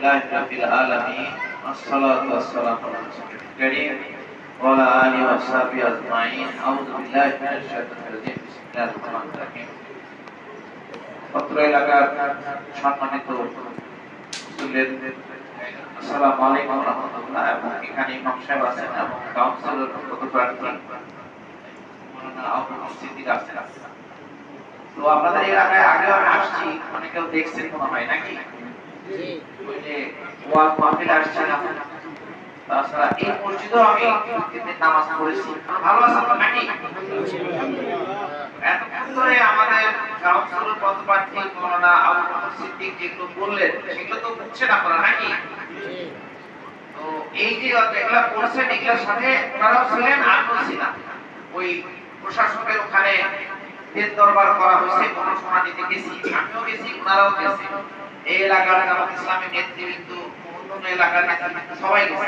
لله رب العالمين والصلاة والسلام على رسول الكريم وعلى آله وصحبه أجمعين أعوذ بالله من الشيطان الرجيم بسم الله الرحمن الرحيم পত্র এলাকার সম্মানিত মুসলিম আসসালামু আলাইকুম রহমতুল্লাহ এবং এখানে ইমাম সাহেব আছেন এবং কাউন্সিলর কত প্রার্থী মৌলানা আবুল সিদ্দিক আছেন তো আপনাদের এলাকায় আগেও আমি আসছি অনেকেও দেখছেন মনে হয় নাকি আছেন তো তো এই যে এগুলা এগুলোর সাথে ওনারাও ছিলেন আমিও ওই প্রশাসকের ওখানে দেন দরবার করা হয়েছে গণশোনা দিতে গেছি, আমিও গেছি, ওনারাও গেছে। এই এলাকার জামাত ইসলামী নেতৃবৃন্দ, অন্যান্য এলাকার নেতৃবৃন্দ, সবাই গেছে।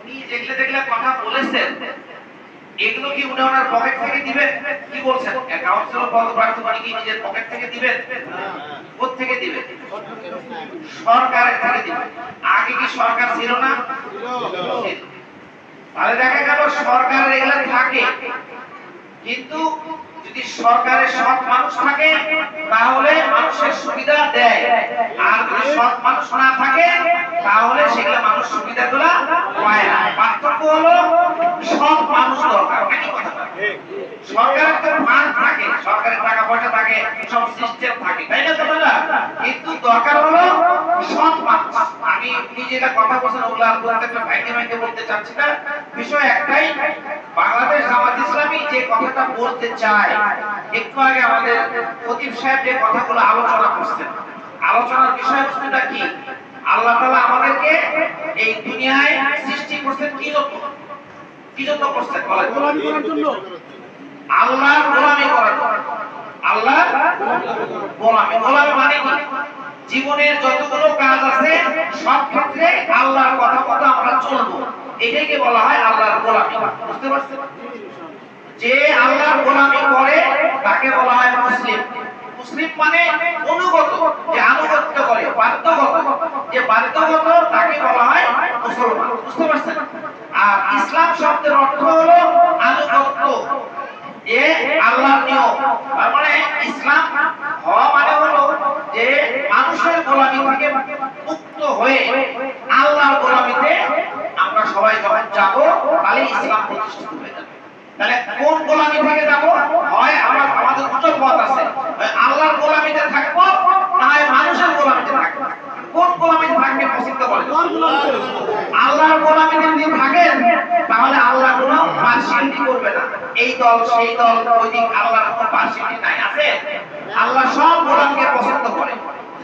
উনি যেগুলো যেগুলো কথা বলেছেন, এগুলো কি উনি ওনার পকেট থেকে দিবেন? কি বলছেন? কাউন্সিলর পদপ্রার্থী উনি কি নিজের পকেট থেকে দিবেন? থেকে দিবেন? সরকারের থেকে দিবেন। আগে কি সরকার ছিল না? ছিল। তাহলে দেখা গেল সরকারের এগুলো থাকে। কিন্তু যদি সরকারের সৎ মানুষ থাকে, তাহলে মানুষের সুবিধা দেয়। আর যদি সৎ মানুষ না থাকে, তাহলে সেগুলো মানুষ সুবিধাগুলো পায় না। পার্থক্য হলো সৎ মানুষ দরকার। সরকারের তো ফান্ড থাকে, সরকারের টাকা পয়সা থাকে, সব সিস্টেম থাকে। তাই না তোমরা কিন্তু দরকার হলো সৎ আমি নিজে কথা বলছেন ওগুলো প্রত্যেকটা ভাইকে ভাইকে বলতে চাচ্ছি না। বিষয় একটাই বাংলাদেশ জামাত ইসলামী যে কথাটা বলতে চায় একটু আগে আমাদের খতিব সাহেব যে কথাগুলো আলোচনা করছেন। আলোচনার বিষয়বস্তুটা কি? আল্লাহ তাআলা আমাদেরকে এই দুনিয়ায় সৃষ্টি করছেন কি জন্য? কি জন্য করছেন বলেন? গোলামি করার। আল্লাহ গোলামি। গোলামি মানে কি? জীবনের যতগুলো কাজ আছে, সব ক্ষেত্রে আল্লাহর কথা মতো আমরা চলবো। এটাকে বলা হয় আল্লাহর গোলামি। বুঝতে পারছেন? যে আল্লাহর গোলামি করে, তাকে বলা হয় মুসলিম। মুসলিম মানে অনুগত, যে আনুগত্য করে, বাধ্যগত। যে বাধ্যগত, তাকে বলা হয় মুসলমান। বুঝতে পারছেন? আর ইসলাম শব্দের অর্থ হলো আনুগত্য যে আল্লাহর নিয়ম তার মানে ইসলাম হওয়া মানে হলো যে মানুষের গোলামি থেকে মুক্ত হয়ে আল্লাহর গোলামিতে আমরা সবাই যখন যাব তাহলে ইসলাম প্রতিষ্ঠিত হয়ে যাবে তাহলে কোন গোলামি থেকে যাব হয় আমার আমাদের দুটো পথ আছে। আল্লাহর গোলামিতে থাকব না হয় মানুষের গোলামিতে থাকব কোন গোলামিতে থাকবে পছন্দ করে কার গোলামি করে? আল্লাহর গোলামিতে যদি থাকেন তাহলে আল্লাহ কোনো পার্সিয়ালিটি করবে না। এই দল সেই দল ওই দিক আল্লাহর কোনো পার্সিয়ালিটি নাই আছে? আল্লাহ সব গোলামকে পছন্দ করে।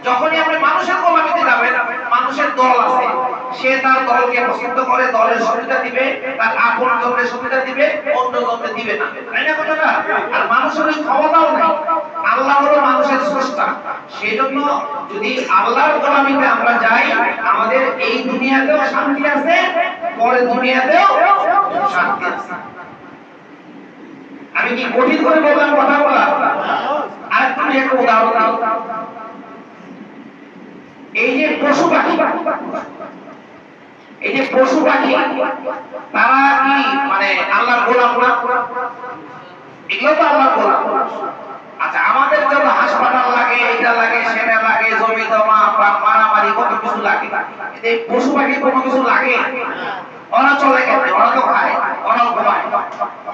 যখনই আপনি মানুষের গোলামিতে যাবেন মানুষের দল আছে, সে তার দলকে পছন্দ করে, দলের সুবিধা দিবে, তার আপন জনের সুবিধা দিবে, অন্য জনকে দিবে না। তাই না কথাটা? আর মানুষের ক্ষমতাও নাই। আল্লাহ হলো মানুষের স্রষ্টা। সেই জন্য যদি আল্লাহর গোলামিতে আমরা যাই, আমাদের এই দুনিয়াতেও শান্তি আছে, পরে দুনিয়াতেও শান্তি আছে। আমি কি কঠিন করে বললাম কথা বলা আর তুমি একটা উদাহরণ দাও এই যে পশু পাখি, এই যে পশু পাখি, তারা কি মানে আল্লাহর গোলাম? এগুলো তো আল্লাহর গোলাম। আচ্ছা আমাদের যত হাসপাতাল লাগে এটা লাগে, সেটা লাগে, জমি জমা মারামারি, কত কিছু লাগে। এই পশু পাখি কোনো কিছু লাগে ওরা চলে কেমনে ওরা তো খায়, ওরা ঘুমায়।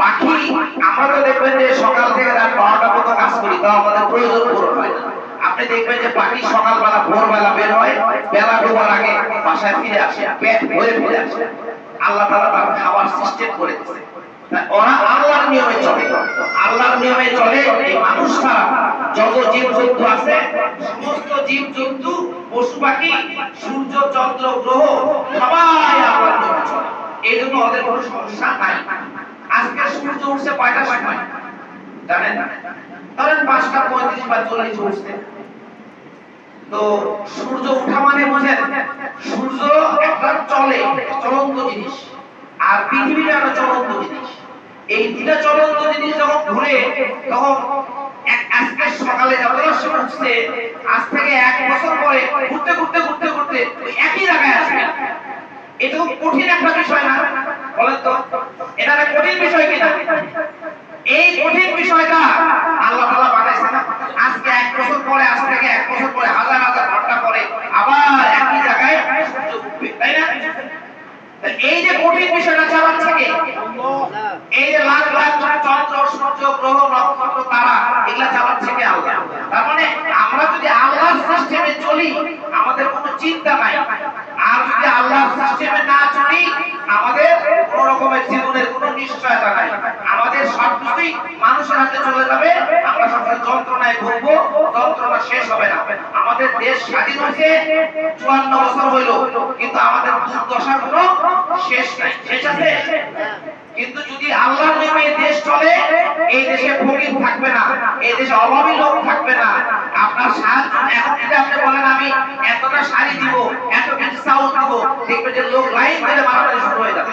পাখি আমরা দেখবেন যে সকাল থেকে রাত বারোটা পর্যন্ত কাজ করি, তাও আমাদের প্রয়োজন পূরণ হয় আপনি দেখবেন যে পাখি সকালবেলা, ভোরবেলা বের হয়, বেলা ডোবার আগে বাসায় ফিরে আসে, পেট ভরে ফিরে আসে। আল্লাহ তাআলা তার খাবার সিস্টেম করে দিয়েছে। ওরা আল্লাহর নিয়মে চলে। আল্লাহর নিয়মে চলে মানুষ যত জীব জন্তু আছে, সমস্ত জীব জন্তু পশু পাখি, সূর্য, চন্দ্র, গ্রহ, সবাই আল্লাহর নিয়মে চলে। এই জন্য ওদের কোনো সমস্যা নাই। আজকে সূর্য উঠছে কয়টার সময়? জানেন? ধরেন পাঁচটা পঁয়ত্রিশ বা চল্লিশ উঠছে তো সূর্য উঠা মানে বোঝেন, সূর্য একটা চলে, চলন্ত জিনিস। আর পৃথিবীটা একটা চলন্ত জিনিস। এই দুটা চলন্ত জিনিস যখন ঘুরে, তখন আজকে সকালে যতটার সময় উঠছে আজ থেকে এক বছর পরে ঘুরতে ঘুরতে ঘুরতে ঘুরতে একই জায়গায় আসবে। এটা কঠিন একটা বিষয় না, বলেন তো। এটা কঠিন বিষয় কিনা এই কঠিন বিষয়টা আল্লাহ তাআলা বানাইছে না আজকে এক বছর পরে, আজ থেকে এক বছর পরে, হাজার হাজার ঘণ্টা পরে আবার একই জায়গায় তাই না? এই যে কঠিন বিষয়টা চালাচ্ছে কে? এই যে লাখ লাখ চন্দ্র, সূর্য, গ্রহ, নক্ষত্র, তারা এগুলা চালাচ্ছে কে আল্লাহ তার মানে আমরা যদি আল্লাহর সিস্টেমে চলি আমাদের কোনো চিন্তা নাই আর যদি না আমাদের কোন রকমের জীবনের নিশ্চয়তা নাই। আমাদের সবকিছুই মানুষের হাতে চলে যাবে, আমরা সবসময় যন্ত্রণায় ভুগবো, যন্ত্রণা শেষ হবে না। আমাদের দেশ স্বাধীন হয়েছে, চুয়ান্ন বছর হইল, কিন্তু আমাদের কোনো শেষ নাই। শেষ আছে? কিন্তু যদি আল্লাহর নামে দেশ চলে, এই দেশে ফকির থাকবে না, এই দেশে অভাবী লোক থাকবে না। আপনার সাহায্য এখন যদি আপনি বলেন আমি, এতটা শাড়ি দিব দেখবে যে লোক লাইন ধরে মারামারি শুরু হয়ে যাবে।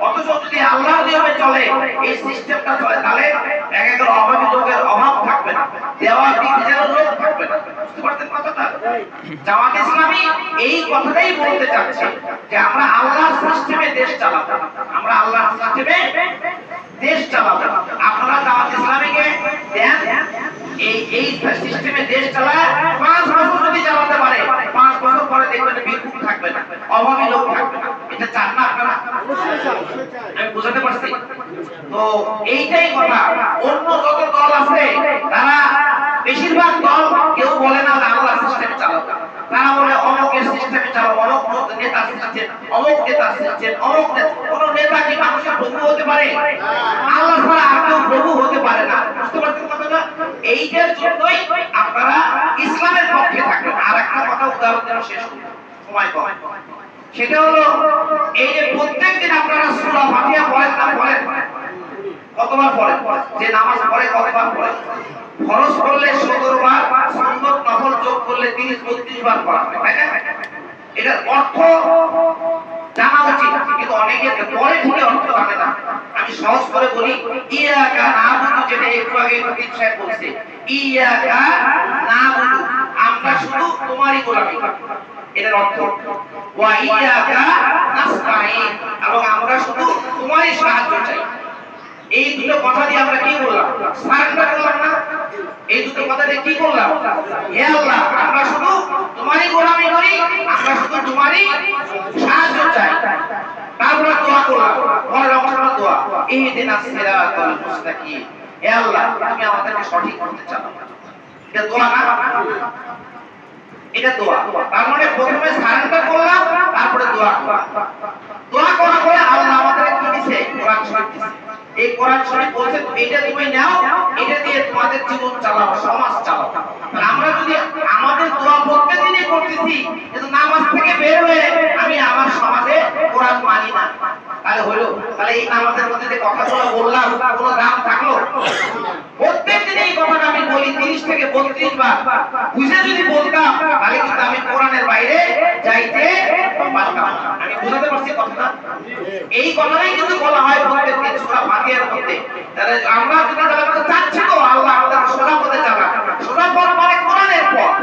অথচ যদি আল্লাহর নিয়মে চলে। এই সিস্টেমটা চলে। তাহলে এক এক অভাবী লোকের অভাব থাকবে না। দেওয়া দিক লোক থাকবে না। বুঝতে পারছেন কথাটা? জামাত ইসলামী এই কথাটাই বলতে চাচ্ছে যে আমরা আল্লাহর সিস্টেমে দেশ চালাবো। আমরা আল্লাহর সিস্টেমে দেশ চালাবো। আপনারা জামাত ইসলামীকে দেন। এই এই সিস্টেমে দেশ চালায় পাঁচ বছর যদি চালাতে পারে পাঁচ বছর পরে দেখবেন বিক্ষোভ থাকবে না, অভাবী লোক থাকবে না। এটা চান না আপনারা? আমি পারছি। তো এইটাই কথা। অন্য যত দল আছে, তারা বেশিরভাগ দল কেউ বলে না আল্লাহ সিস্টেম চালাও। তারা বলে, অমুকের সিস্টেমে চালাও, অমুক নেতা সিস্টেম অমুক নেতা সিস্টেম অমুক কোন নেতা কি মানুষের প্রভু হতে পারে? আল্লাহ ছাড়া আর কেউ প্রভু হতে পারে না বুঝতে পারছেন কথাটা এইটার জন্যই আপনারা ইসলামের পক্ষে থাকবেন আর একটা কথা উদাহরণ শেষ সময় কম। সেটা হলো, এই যে প্রত্যেকদিন আপনারা সূরা পড়েন না পড়েন? কতবার পড়েন? যে নামাজ পড়ে কতবার করলে 17 বার নফল যোগ করলে 30 32 বার পড়া হয়, তাই না? এটার অর্থ জানা উচিত, কিন্তু অনেকে পরে অর্থ জানে না। আমি সহজ করে বলি, ইয়াকা নাবুদু, যেটা একটু আগে সাহেব বলছে, ইয়াকা নাবুদু আমরা শুধু তোমারই গোলামি। এটার অর্থ এবং আমরা শুধু তোমারই সাহায্য চাই। এই দুটো কথা দিয়ে আমরা কি করলাম সারেন্ডার করলাম না? এই দুটো কথা দিয়ে কি করলাম হে আল্লাহ, আমরা শুধু তোমারই গোলামি করি, আমরা শুধু তোমারই সাহায্য চাই। তারপরে দোয়া করলাম। পরের অংশটা দোয়া। ইহদিনাস সিরাতাল মুস্তাকিম। হে আল্লাহ, তুমি আমাদেরকে সঠিক করতে চাও এটা দোয়া না? এটা দোয়া। তার মানে প্রথমে সারেন্ডার করলাম, তারপরে দোয়া দোয়া করার পরে আল্লাহ আমাদের কি দিছে? এই কোরআন শরীফ বলছে এটা তুমি নাও, এটা দিয়ে তোমাদের জীবন চালাও, সমাজ চালাও। আমরা যদি আমাদের দোয়া প্রত্যেকদিনই করতেছি, কিন্তু নামাজ থেকে বের হয়ে আমি আমার সমাজে কোরআন মানি না। তাহলে হলো, তাহলে এই নামাজের মধ্যে যে কথাগুলো বললাম, কোনো দাম থাকল প্রত্যেকদিন এই কথাটা আমি বলি তিরিশ থেকে বত্রিশ বার বুঝে যদি বলতাম তাহলে কিন্তু আমি কোরআনের বাইরে যাইতে পারতাম এই কথাটাই কিন্তু বলা হয় প্রত্যেক দিন সূরা ফাতিহার মধ্যে। তাহলে আমরা তাহলে আমরা চাচ্ছি তো, আল্লাহ আমাদের সোজা পথে চালা সোজা পথ মানে কোরআনের পথ।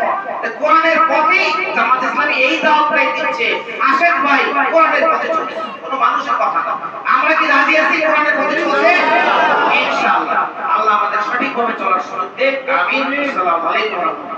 কোরআনের পথেই জামাত ইসলামী এই দাওয়াতটাই দিচ্ছে। আসেন ভাই, কোরআনের পথে চলে কোনো মানুষের কথা না। আমরা কি রাজি আছি কোরআনের পথে চলতে? ইনশাআল্লাহ। আল্লাহ আমাদের সঠিকভাবে চলার সুযোগ দেখ আমিন। আসসালামু আলাইকুম